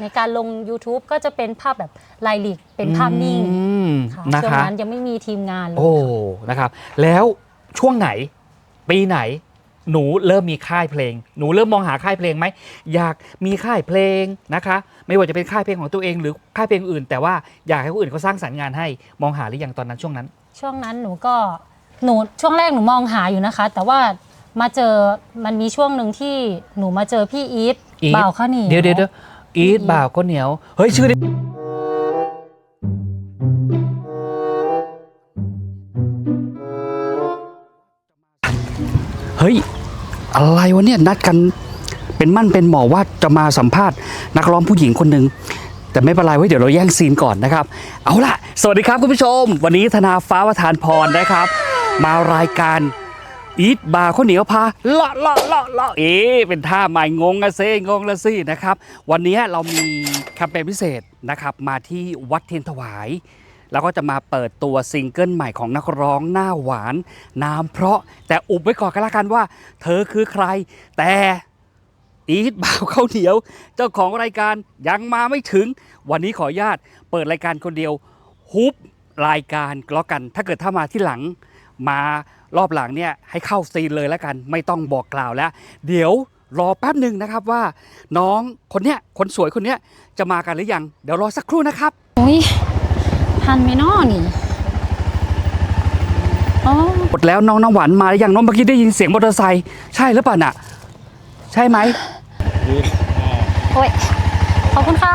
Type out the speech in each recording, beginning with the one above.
ในการลง YouTube ก็จะเป็นภาพแบบลายหลีกเป็นภาพนิ่งอืมค่ะนะช่วงคะนั้นยังไม่มีทีมงานเลยโอ้นะครับ แล้วช่วงไหน ปีไหน หนูเริ่มมีค่ายเพลง หนูเริ่มมองหาค่ายเพลงไหมอยากมีค่ายเพลงนะคะ ไม่ว่าจะเป็นค่ายเพลงของตัวเองหรือค่ายเพลงอื่น แต่ว่าอยากให้คนอื่นเขาสร้างสรรค์งานให้มองหาหรือยังตอนนั้นช่วงนั้น ช่วงนั้นหนูก็หนูช่วงแรกหนูมองหาอยู่นะคะ แต่ว่ามาเจอมันมีช่วงหนึ่งที่หนูมาเจอพี่อีทอีท บ่าวข้าวเหนียว เดี๋ยวเดี๋ยวเดี๋ยว อีทบ่าวก็เหนียว เฮ้ย ชื่อนี้เฮ้ย อะไรวะเนี่ยนัดกันเป็นมั่นเป็นหมอว่าจะมาสัมภาษณ์นักร้องผู้หญิงคนหนึ่งแต่ไม่เป็นไรไว้ยเดี๋ยวเราแย่งซีนก่อนนะครับ เอาล่ะ สวัสดีครับคุณผู้ชม วันนี้ธนาฟ้าวทานพรนะครับ มารายการ อีทบาร์ข้าวเหนียวพาเลาะเลาะเลาะเลาะเอ๊เป็นท่าใหม่งงอะเซงงละสินะครับ วันนี้เรามีแคมเปญพิเศษนะครับ มาที่วัดเทียนถวาย แล้วก็จะมาเปิดตัวซิงเกิลใหม่ของนักร้องหน้าหวานนามเพราะแต่อุบไว้ก่อนกันละกันว่า เธอคือใคร แต่อีทบ่าวข้าวเหนียว เจ้าของรายการยังมาไม่ถึง วันนี้ขออนุญาตเปิดรายการคนเดียวฮุบรายการก็แล้วกัน ถ้าเกิดถ้ามาที่หลังมา รอบหลังเนี่ยให้เข้าซีนเลยแล้วกันไม่ต้องบอกกล่าวแล้ว เดี๋ยวรอแป๊บหนึ่งนะครับว่า น้องคนเนี้ยคนสวยคนเนี้ยจะมากันหรือยัง เดี๋ยวรอสักครู่นะครับอุ้ยทันไหมน้อนี่อ๋อหมดแล้วน้องน้ำหวานมาหรือยังน้องเมื่อกี้ได้ยินเสียงมอเตอร์ไซค์ใช่หรือเปล่าน่ะ ใช่ไหมโอ้ยขอบคุณค่ะ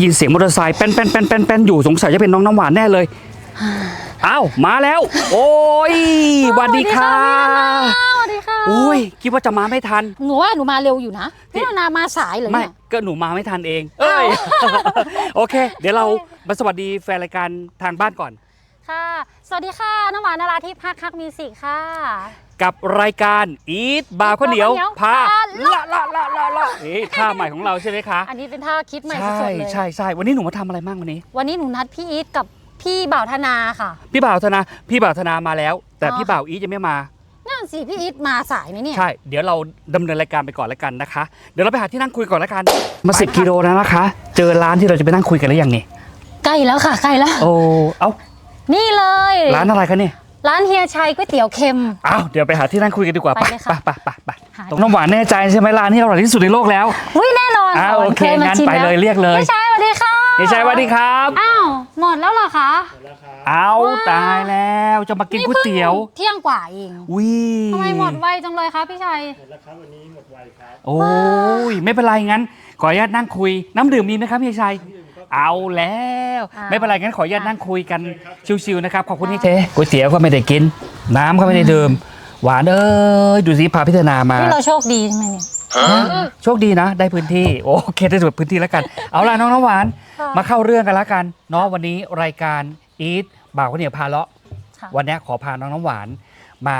ยินเสียงมอเตอร์ไซค์แป้นแป้นแป้นแป้นแป้นอยู่สงสัยจะเป็นน้องน้ำหวานแน่เลยอ้าวมาแล้ว โอ้ยสวัสดีค่ะสวัสดีค่ะโอ้ยคิดว่าจะมาไม่ทันหนูว่าหนูมาเร็วอยู่นะพี่นานามาสายเลยไม่เนี่ยก็หนูมาไม่ทันเอง เอ้ยโอเค เดี๋ยวเรามาสวัสดีแฟนรายการทางบ้านก่อนค่ะ สวัสดีค่ะน้ำหวานนาราทิพย์พักคักมิวสิกค่ะ กับรายการอีทบาวข้าวเหนียวข้าวเหนียวพาพาละละละละละเอ๊ะท่าใหม่ของเราใช่ไหมคะ อันนี้เป็นท่าคิดใหม่สใช่ดๆเลยใช่ใช่วันนี้หนูมาทำอะไรบ้างวันนี้ วันนี้หนูนัดพี่อีทกับพี่บ่าวธนาค่ะ พี่บ่าวธนา พี่บ่าวธนามาแล้ว แต่อ๋อพี่บ่าวอีทยังไม่มานั่นสิพี่อีทมาสายไหมเนี่ย ใช่ เดี๋ยวเราดำเนินรายการไปก่อนแล้วกันนะคะ เดี๋ยวเราไปหาที่นั่งคุยก่อนแล้วกัน มาสิบกิโลแล้วนะคะ เจอร้านที่เราจะไปนั่งคุยกันหรือยังนี่ ใกล้แล้วค่ะใกล้แล้ว โอ้ เอ้า นี่เลย ร้านอะไรคะเนี่ย ร้านเฮียชัยก๋วยเตี๋ยวเค็ม อ้าวเดี๋ยวไปหาที่นั่งคุยกันดีกว่าไปเลยค่ะไปไปไปหา ตรงน้ำหวานแน่ใจใช่ไหมร้านที่อร่อยที่สุดในโลกแล้วอุ้ยแน่นอนอ่าค่ะโอเคยมางั้นชิมไปแวเลยเรียกเลยพี่ชัยสวัสดีค่ะนี่ชัยสวัสดีครับอ้าวหมดแล้วเหรอคะเอาว้าวตายแล้วจะมากินก๋วยเตี๋ยวเที่ยงกว่าเองวิทำไมหมดไวจังเลยคะพี่ชัย โอ้ยไม่เป็นไรงั้น ขออนุญาตนั่งคุย น้ำดื่มมีไหมครับพี่ชัย เอาแล้ว อ่า ไม่เป็นไรงั้นขออนุญาตนั่งคุยกันชิวๆนะครับขอบคุณค่ะที่เจ๊ก๋วยเตี๋ยวก็ไม่ได้กิน น้ำก็ไม่ได้ดื่มหวานเอ้ยดูสิพาพิจารณามา นี่เราโชคดีใช่ไหมเนี่ย โชคดีนะ ได้พื้นที่ โอเคได้ส่วนพื้นที่แล้วกัน เอาล่ะน้องน้ำหวาน ค่ะมาเข้าเรื่องกันแล้วกันเนาะวันนี้รายการอีทบ่าวข้าวเหนียวพาเลาะค่ะ วันนี้ขอพาน้องน้ำหวาน มา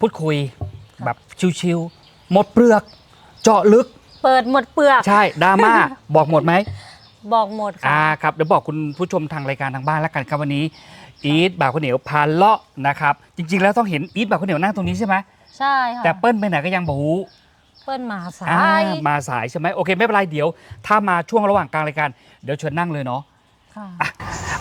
พูดคุยแบบชิวๆหมดเปลือก เจาะลึก เปิดหมดเปลือก ใช่ดราม่า บอกหมดไหม บอกหมดค่ะ อ่าครับเดี๋ยวบอกคุณผู้ชมทางรายการทางบ้านแล้วกันครับวันนี้อีทบ่าวข้าวเหนียวพาเลาะนะครับจริง ๆ แล้วต้องเห็นอีทบ่าวข้าวเหนียวนั่งตรงนี้ใช่ไหมใช่ค่ะแต่เปิ้ลไปไหนก็ยังบฮูเปิ้ลมาสาอ่ายมาสายใช่ไหมโอเคไม่เป็นไรเดี๋ยว ถ้ามาช่วงระหว่างกลางรายการเดี๋ยวเชิญนั่งเลยเนาะ ค่ะ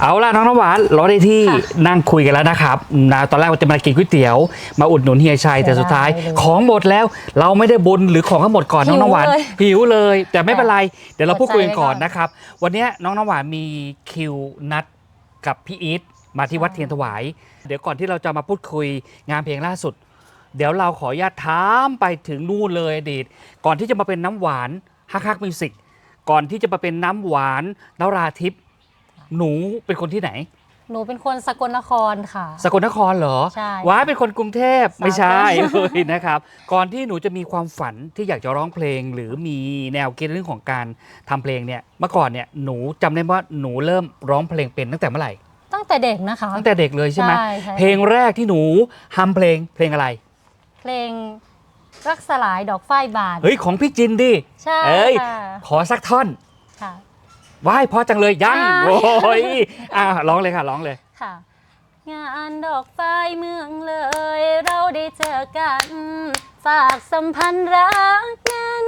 เอาล่ะน้องน้ำหวานรอได้ที่ค่ะนั่งคุยกันแล้วนะครับนะตอนแรกว่าจะมากินก๋วยเตี๋ยว มาอุดหนุนเฮียชัยเสียแต่สุดท้ายดายเลยของหมดแล้วเราไม่ได้บุญหรือของทั้งหมดก่อนหิน้องวน้ำหวานเลยหิวเลย แต่ไม่เป็นไรเดี๋ยวเราอดพูดคุยกันใจไว้ก่อนก่อนนะครับ วันนี้น้องน้ำหวานมีคิวนัดกับพี่อีทมาที่วัดเทียนถวาย เดี๋ยวก่อนที่เราจะมาพูดคุยงานเพลงล่าสุด เดี๋ยวเราขออนุญาตถามไปถึงนู่นเลยอดีตก่อนที่จะมาเป็นน้ำหวานฮักฮักมิวสิกก่อนที่จะมาเป็นน้ำหวานนราทิพย์ หนูเป็นคนที่ไหน หนูเป็นคนสกลนครค่ะ สกลนครเหรอใช่ว้ายเป็นคนกรุงเทพสาธุไม่ใช่เลยนะครับ ก่อนที่หนูจะมีความฝันที่อยากจะร้องเพลง หรือมีแนวคิดเรื่องของการทำเพลงเนี่ยเมื่อก่อนเนี่ยหนูจำได้ว่าหนูเริ่มร้องเพลงเป็นตั้งแต่เมื่อไหร่ตั้งแต่เด็กนะคะตั้งแต่เด็กเลยใช่ไหมใช่ใช่เพลงแรกที่หนูทำเพลงเพลงอะไร เพลงรักสลายดอกฝ้ายบานเฮ้ยของพี่จินดิใช่เอ้ยค่ะขอสักท่อนค่ะ ว้ายเพราะจังเลยยังใช่โอ้ยอะร้องเลยค่ะร้องเลย ค่ะ งานดอกฝ้ายเมืองเลย เราได้เจอกันฝากสัมพันธ์รักนั้น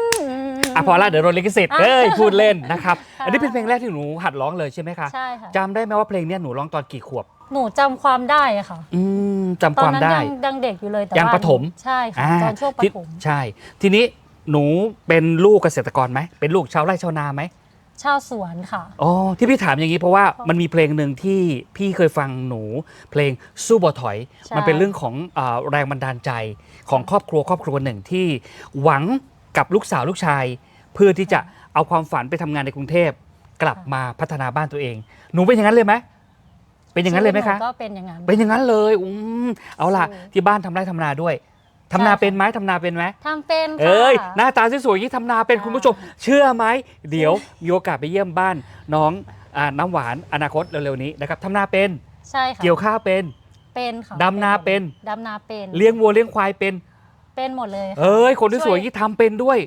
อะพอละเดี๋ยวโดนลิขสิทธิ์อะเอ้ยพูดเล่นนะครับ ค่ะ อันนี้เป็นเพลงแรกที่หนูหัดร้องเลยใช่ไหมคะใช่ค่ะ จำได้ไหมว่าเพลงเนี้ยหนูร้องตอนกี่ขวบ หนูจำความได้อะค่ะ อืมจำตคอนวามนั้นได้ ยังยังเด็กอยู่เลยแต่ยังว่าประถม ใช่ค่ะอ่าตอนช่วงปที่ฐมใช่ ทีนี้หนูเป็นลูกเกษตรกรไหมเป็นลูกชาวไร่ชาวนาไหม ชาวสวนค่ะ อ๋อที่พี่ถามอย่างนี้เพราะว่ามันมีเพลงหนึ่งที่พี่เคยฟังหนู เพลงสู้บ่ถอย ใช่ มันเป็นเรื่องของอาแรงบันดาลใจของครอบครัวครอบครัวหนึ่งที่หวังกับลูกสาวลูกชาย เพื่อที่จะเอาความฝันไปทำงานในกรุงเทพกลับมาพัฒนาบ้านตัวเอง หนูเป็นอย่างนั้นเลยไหมเป็นอย่างนั้นเลยไหมคะ ชีวิตนูก็เป็นอย่างนั้น เป็นอย่างนั้นเลยอืมเอาล่ะสู้ที่บ้านทำไร่ทำนาด้วย ทำนาใช่ค่ะเป็นไหมทำนาเป็นไหมทำเป็นค่ะ เอ้ยหน้าตาสวยๆอย่างนี้ทำนาเป็นค่ะ คุณผู้ชม เชื่อไหมเดี๋ยวมีโอกาสไปเยี่ยมบ้านน้องอาน้ำหวานอนาคตเร็วๆนี้นะครับทำนาเป็นใช่ค่ะเกี่ยวข้าวเป็น เป็นค่ะดำนาเป็น ดำนาเป็นเลี้ยงวัวเลี้ยงควายเป็น เป็นหมดเลยค่ะเอ้ยคนที่สช่ววยยอย่างนี้ทำเป็นด้วย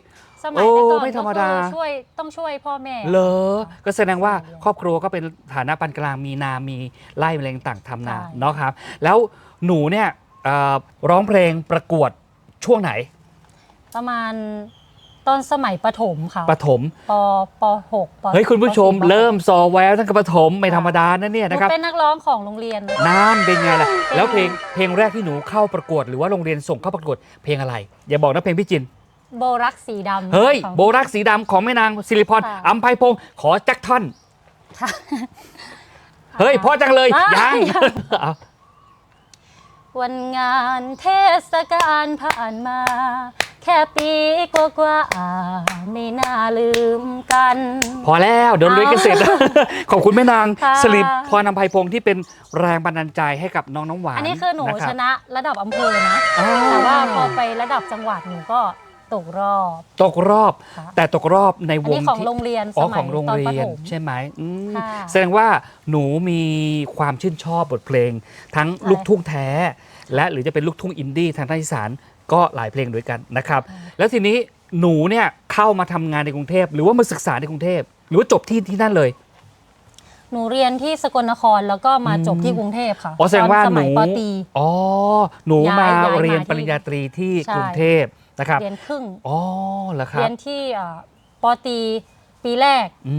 สมัยแต่ก่อนโอ้ไม่ธรรมดา ก็คือช่วยต้องช่วยพ่อแม่ เหรอก็แสดงว่าใช่ครอบครัวก็เป็นฐานะปานกลางมีนา มีไร่อะไรต่างๆทำนาใช่ เนาะครับ แล้วหนูเนี่ยเอ่อร้องเพลงประกวดช่วงไหนประมาณตอนสมัยประถมค่ะประถมปปหกปเฮ้ยคุณผู้ชมปสี่ปเริ่มซอแววตั้งแต่ประถมไม่ธรรมดานะเนี่ยหนูนะครับเป็นนักร้องของโรงเรียนนะนั่นเป็นไงล่ะเป็นแล้วเพลงเพลงแรกที่หนูเข้าประกวดหรือว่าโรงเรียนส่งเข้าประกวดเพลงอะไร อย่าบอกนะเพลงพี่จิน โบรักสีดำเฮ้ย ของ โบรักสีดำของแม่นางสิริพรค่ะ อัมไพพงศ์ขอแจ็คท่อน ค่ะ เฮ้ยเพราะจังเลยอะยังยัง เอา วันงานเทศกาลผ่านมา แค่ปีกว่าๆไม่น่าลืมกัน พอแล้วเดี๋ยวลุยกันเสร็จ ขอบคุณแม่นางค่ะสิริพรอัมไพพงศ์ที่เป็นแรงบันดาลใจให้กับน้องน้ำหวานอันนี้คือหนูรับ ชนะระดับอำเภอนะ อ๋อ แต่ว่าพอไประดับจังหวัดหนูก็ ตกรอบ ตกรอบ ค่ะ แต่ตกรอบในอันวงนี้ของที่โรงเรียนอ๋สอมัขยองโรงตอนเรีประยนถมใช่ไหมอืมค่ะแสดงว่าหนูมีความชื่นชอบบทเพลง ทั้งใช่ลูกทุ่งแท้ และหรือจะเป็นลูกทุ่งอินดี้ทางภาคอีสานก็หลายเพลงด้วยกันนะครับแล้วทีนี้หนูเนี่ยเข้ามาทำงานในกรุงเทพ หรือว่ามาศึกษาในกรุงเทพ หรือว่าจบที่ที่นั่นเลย หนูเรียนที่สกลนครแล้วก็มาจบที่กรุงเทพค่ะอ๋อแสดงว่าตอนสหมันูยปตรี อ๋อหนูย้ายมาย้ายมาเรียนที่ปริญญาตรีที่ใช่ กรุงเทพ นะครับเรียนครึ่งอ๋อเหรอครัเรีบยนที่อ่าปอตรีปีแรกอื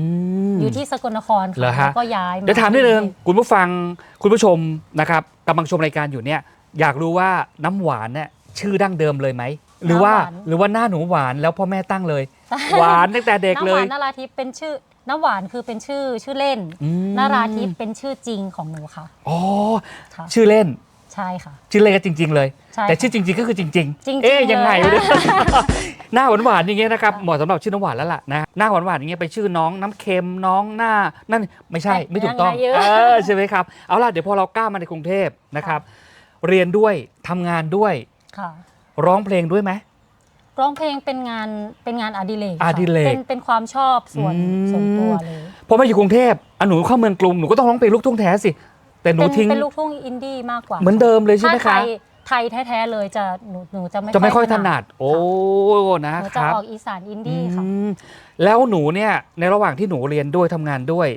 มอยู่ที่สกลนครเหรอค่ะฮะแล้วก็ย้ายเดี๋ยวถามนิดนึงคุณผู้ฟังคุณผู้ชมนะครับกำลังชมรายการอยู่เนี่ยอยากรู้ว่าน้ำหวานเนี่ยชื่อดั้งเดิมเลยไหมหรือว่าหรือว่าหน้าหนูหวานแล้วพ่อแม่ตั้งเลย หวานตั้งแต่เด็กน้ำเลหวายนนาราทิพย์เป็นชื่อน้ำหวานคือเป็นชื่อชื่อเล่นอืมนาราทิพย์เป็นชื่อจริงของหนูค่ะอ๋อค่ะชื่อเล่น ใช่ค่ะ ชื่อเล่นก็จริง ๆ เลย ใช่แต่ค่ะชื่อจริง ๆ ก็คือจริง จริงๆเอ๊ยยังไงเลยเนี่ย หน้าหวานๆอย่างเงี้ยนะครับเหมาะสำหรับชื่อน้ำหวานแล้วล่ะนะหน้าหวานๆอย่างเงี้ยไปชื่อน้องน้ำเค็มน้องหน้านั่นไม่ใช่ไม่ถูกต้องยังไงเยอะ เออใช่ไหมครับเอาล่ะเดี๋ยวพอเราก้าวมาในกรุงเทพนะครับ เรียนด้วยทำงานด้วยค่ะร้องเพลงด้วยไหม ร้องเพลงเป็นงานเป็นงานอดิเรกค่ะอดิเรกเป็นเป็นความชอบส่วนอืม ส่วนตัวเลย พอมาอยู่กรุงเทพอะหนูเข้าเมืองกรุงหนูก็ต้องร้องเพลงลูกทุ่งแท้สิ แต่หนูเป็นทิ้งเป็นลูกทุ่งอินดี้มากกว่า เหมือนเดิมเลยใช่ไหมถ้าคะไทยไทยแท้ๆเลยจะหนูหนูจะไม่จะไม่ค่อยถนัด โอ้นะหนูคจะรับออกอีสานอินดี้ค่ะอืมแล้วหนูเนี่ยในระหว่างที่หนูเรียนด้วยทำงานด้วย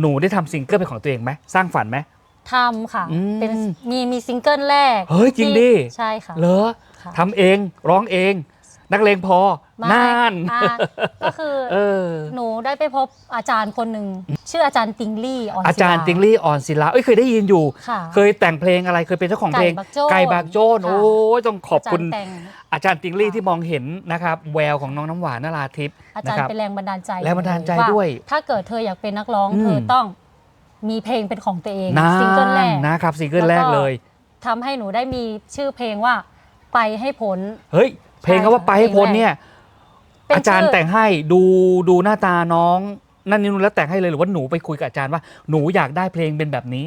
หนูได้ทำซิงเกิลเป็นของตัวเองไหมสร้างฝันไหมทำค่ะอืมเป็นมีมีซิงเกิลแรก เฮ้ยจริงดิที่ใช่ค่ะ เหรอค่ะทำเองร้องเอง นักเลงพอไม่น่านอ่าก็คือเออ หนูได้ไปพบอาจารย์คนหนึ่งชื่ออาจารย์ติงลี่ออนอาจารย์ศิลติงลี่ออนศิลาเอ้ยเคยได้ยินอยู่ ค่ะ เคยแต่งเพลงอะไรเคยเป็นเจ้าของเพลงไก่บักโจ้นไก่บากโจนค่ะ โอ้ยต้องขอบคุณาจารย์แต่งอาจารย์ติงลี่ค่ะที่มองเห็นนะครับ แววของน้องน้ำหวานนาราทิพย์อานะจารคย์รับ เป็นแรงบันดาลใจแรงบันดาลใจาด้วยถ้าเกิดเธออยากเป็นนักร้องอืม เธอต้องมีเพลงเป็นของตัวเองนานซิงเกิลแรกนะครับซิงเกิลแรกเลย ทำให้หนูได้มีชื่อเพลงว่าไปให้พ้นเฮ้ย เพลงเขาว่าใช่ค่ะไปให้พ้นเนี่ย เป็นอาจารย์ชื่อแต่งให้ดูดูหน้าตาน้อง นั่นนี่นู่นแล้วแต่งให้เลยหรือว่าหนูไปคุยกับอาจารย์ว่าหนูอยากได้เพลงเป็นแบบนี้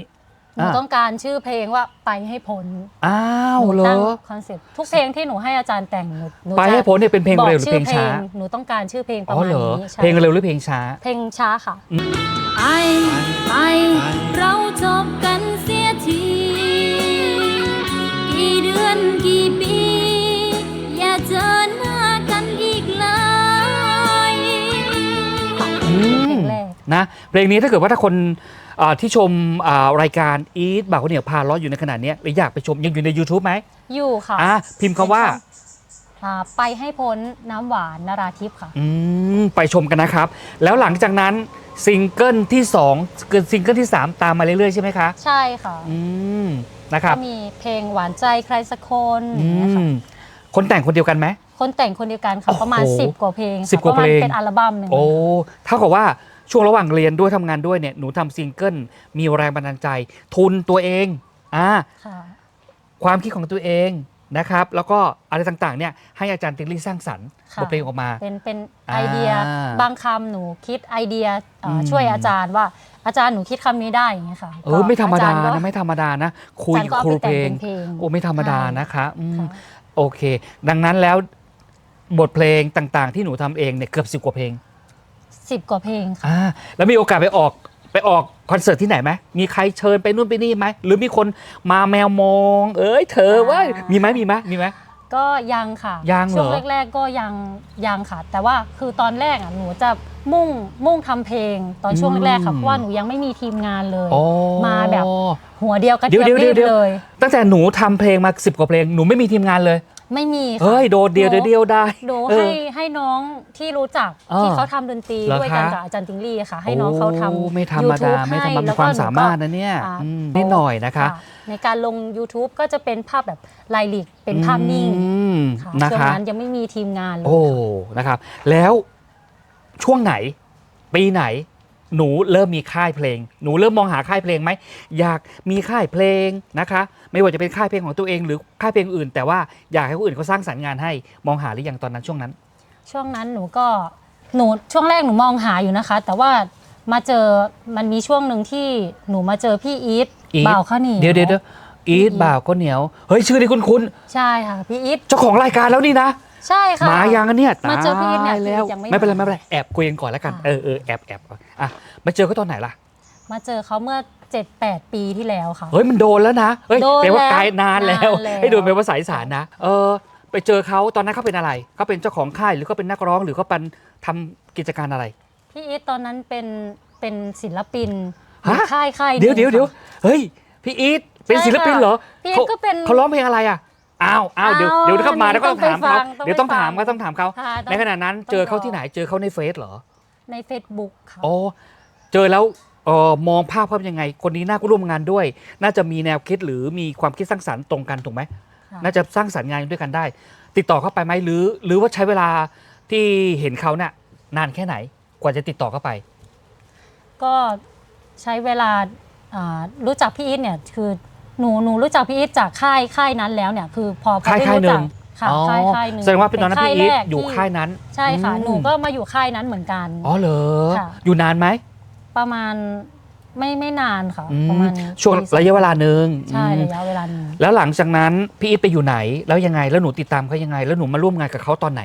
หนูอะต้องการชื่อเพลงว่าไปให้พ้นอ้าวเหรตั้งอ คอนเซ็ปต์ทุกเพลงที่หนูให้อาจารย์แต่งหนูหนูไปให้จะพ้นเนี่ยเป็นเพลงบอกเร็วหรือชื่เพอลงเพลช้างหนูต้องการชื่อเพลงประอ๋อมาณเหรอ นี้ใช่เพลงเร็วหรือเพลงช้า เพลงช้าค่ะ ไปไปเราจบกัน นะเพลงนี้ถ้าเกิดว่าถ้าคนอ่าที่ชมอ่ารายการอีทบ่าวข้าวเหนียวพาล้ออยู่ในขณะเนี้ยหรืออยากไปชมยังอยู่ใน YouTube ไหมอยู่ค่ะอะพิมพ์คำว่าอ่าไปให้พ้นน้ำหวานนาราทิพย์ค่ะอืมไปชมกันนะครับ แล้วหลังจากนั้นซิงเกิลที่2เกินซิงเกิลที่ 3 ตามมาเรื่อยๆ ใช่ไหมคะ ใช่ค่ะอืมนะครับก็มีเพลงหวานใจใครสักคนอือย่างเงี้ยค่ะมคนแต่งคนเดียวกันไหมคนแต่งคนเดียวกันค่ะโอ้โหประมาณ 10 กว่าเพลงค่ะสิบกว่าเพลงระมณเป็นอัลบั้มหนึ่งโอ้เท่ากับว่า ช่วงระหว่างเรียนด้วยทำงานด้วยเนี่ยหนูทำซิงเกิลมีแรงบันดาลใจ ทุนตัวเองอ่า ค่ะ ความคิดของตัวเองนะครับ แล้วก็อะไรต่างๆเนี่ยให้อาจารย์ติงลี่สร้างสรรค์ค่ะ บทเพลงออกมา เป็นเป็นอ่าไอเดียบางคำหนูคิดไอเดียเอ่ออม ช่วยอาจารย์ว่าอาจารย์หนูคิดคำนี้ได้อย่างเงี้ยค่ะเออไม่ธรรมดาอจย์ก็นะไม่ธรรมดานะ คุยอาจารย์ก็เอาครูไปเพแต่ลงงเป็นเพลง โอ้ไม่ธรรมดาใช่นะคะอืมค่ะ โอเค ดังนั้นแล้วบทเพลงต่างๆ ที่หนูทำเองเนี่ยเกือบสิบกว่าเพลง สิบกว่าเพลงค่ะ อ่าแล้วมีโอกาสไปออกไปออกคอนเสิร์ตที่ไหนไหมมีใครเชิญไปนู่นไปนี่ไหมหรือมีคนมาแมวมอง เอ้ยเธอว่ามีไหมมีไหมมีไหม ก็ยังค่ะยังเหรอ ช่วงแรก ๆ ก็ยังยังค่ะ แต่ว่าคือตอนแรกอะหนูจะมุ่งมุ่งทำเพลงตอนช่วงแรกๆค่ะเพราะว่าหนูยังไม่มีทีมงานเลย อ๋อ มาแบบ หัวเดียวกระเดี๋เทียวยมเดี๋ยวรีบเดี๋ยว เลย ตั้งแต่หนูทำเพลงมาสิบกว่าเพลงหนูไม่มีทีมงานเลย ไม่มีค่ะเฮ้ยโดดเดียวหนูเดียวเดียวได้ หนูเออให้ให้น้องที่รู้จักอ่าที่เขาทำดนตรีเหรอด้วยกันคะ กับอาจารย์ติงลี่ค่ะ ให้น้องเขาทำ โอ้ไม่ธรรมดา YouTube ไม่ธรรมดาให้มีแล้วคก็วามหนูสามารถนะเนี่ยอ่า อืมนิดหน่อยนะคะในการลง YouTube ก็จะเป็นภาพแบบลายหลีกเป็นภาพนิ่งอืมค่ะนะช่วงคะ นั้นยังไม่มีทีมงานเลยโอ้นะครับ แล้วช่วงไหน ปีไหน หนูเริ่มมีค่ายเพลง หนูเริ่มมองหาค่ายเพลงไหม อยากมีค่ายเพลงนะคะ ไม่ว่าจะเป็นค่ายเพลงของตัวเองหรือค่ายเพลงอื่น แต่ว่าอยากให้คนอื่นเขาสร้างสรรค์งานให้มองหาหรือยังตอนนั้นช่วงนั้น ช่วงนั้นหนูก็หนูช่วงแรกหนูมองหาอยู่นะคะ แต่ว่ามาเจอมันมีช่วงหนึ่งที่หนูมาเจอพี่อีทอีท บ่าวข้าวเหนียวเดี๋ยวเดี๋ยวเดี๋ยวอีทบ่าวก็เหนียว เฮ้ยชื่อนี้คุ้นใช่ค่ะพี่อีทๆเจ้าของรายการแล้วนี่นะ ใช่ค่ะ มายังอันเนี่ยมาเจอพี่อีทเนี่ยตายแล้วพี่อีทยังไม่ไม่เป็นไรมา ไม่เป็นไรแอบคุยกันก่อนแล้วกันค่ะเออเออแอบแอบอะมาเจอเขาตอนไหนล่ะมาเจอเขาเมื่อ 7-8 ปีที่แล้วค่ะ เฮ้ยมันโดนแล้วนะเฮ้ยโดนแปลว่าแล้วไกลนานแล้วนานแล้ว ให้โดนเป็นภาษาอีสานนะเออ ไปเจอเขาตอนนั้นเขาเป็นอะไรเขาเป็นเจ้าของค่ายหรือเขาเป็นนักร้องหรือเขาเป็นทำกิจการอะไร พี่อีทตอนนั้นเป็นเป็นศิลปินฮะ ค่ายค่ายหนึ่งเดี๋ยวเดี๋ยวเดี๋ยวค่ะ เฮ้ยพี่อีทเป็นใช่ศิลปินเหรอค่ะพี่อีทขาก็เป็น เขาร้องเพลงอะไรอะ อ้าวอ้าวเดี๋ยวอ้าวเดี๋ยวเขามาแล้วก็ต้ต้อองงถามไปฟัเขางต้องเดี๋ยวต้องไปฟังถามก็ต้องถามเขาค่ะต้องในขณะนั้นต้องเจอเขารอที่ไหนเจอเขาในเฟซเหรอ ใน Facebook ค่ะอ๋อเจอแล้วเออมองภาพเขาเป็นยังไง คนนี้น่าร่วมงานด้วย น่าจะมีแนวคิดหรือมีความคิดสร้างสรรค์ตรงกันถูกไหมค่ะน่าจะสร้างสรรค์งานด้วยกันได้ ติดต่อเข้าไปไหมหรือ หรือว่าใช้เวลาที่เห็นเขาเนี่ยนานแค่ไหนกว่าจะติดต่อเข้าไป ก็ใช้เวลาอ่ารู้จักพี่อีทเนี่ยคือ หนูหนูรู้จักพี่อีทจากค่ายค่ายนั้นแล้วเนี่ยคือพอพอค่ายได้ค่ายรู้จักหนึ่ง ค่ะอ๋อค่ายค่ายหนึ่งแสดงว่าเป็นตอนนั้นค่พี่อีทแรกอยู่ที่ค่ายนั้นใช่ค่ะ อืมหนูก็มาอยู่ค่ายนั้นเหมือนกัน อ๋อเหรอค่ะ อยู่นานไหมประมาณไม่ไม่นานค่ะ อืมประมาณช่วงปีสองระยะเวลาหนึ่งใช่อืมระยะเวลาหนึ่งแล้วหลังจากนั้นพี่อีทไปอยู่ไหน แล้วยังไงแล้วหนูติดตามเขายังไง แล้วหนูมาร่วมงานกับเขาตอนไหน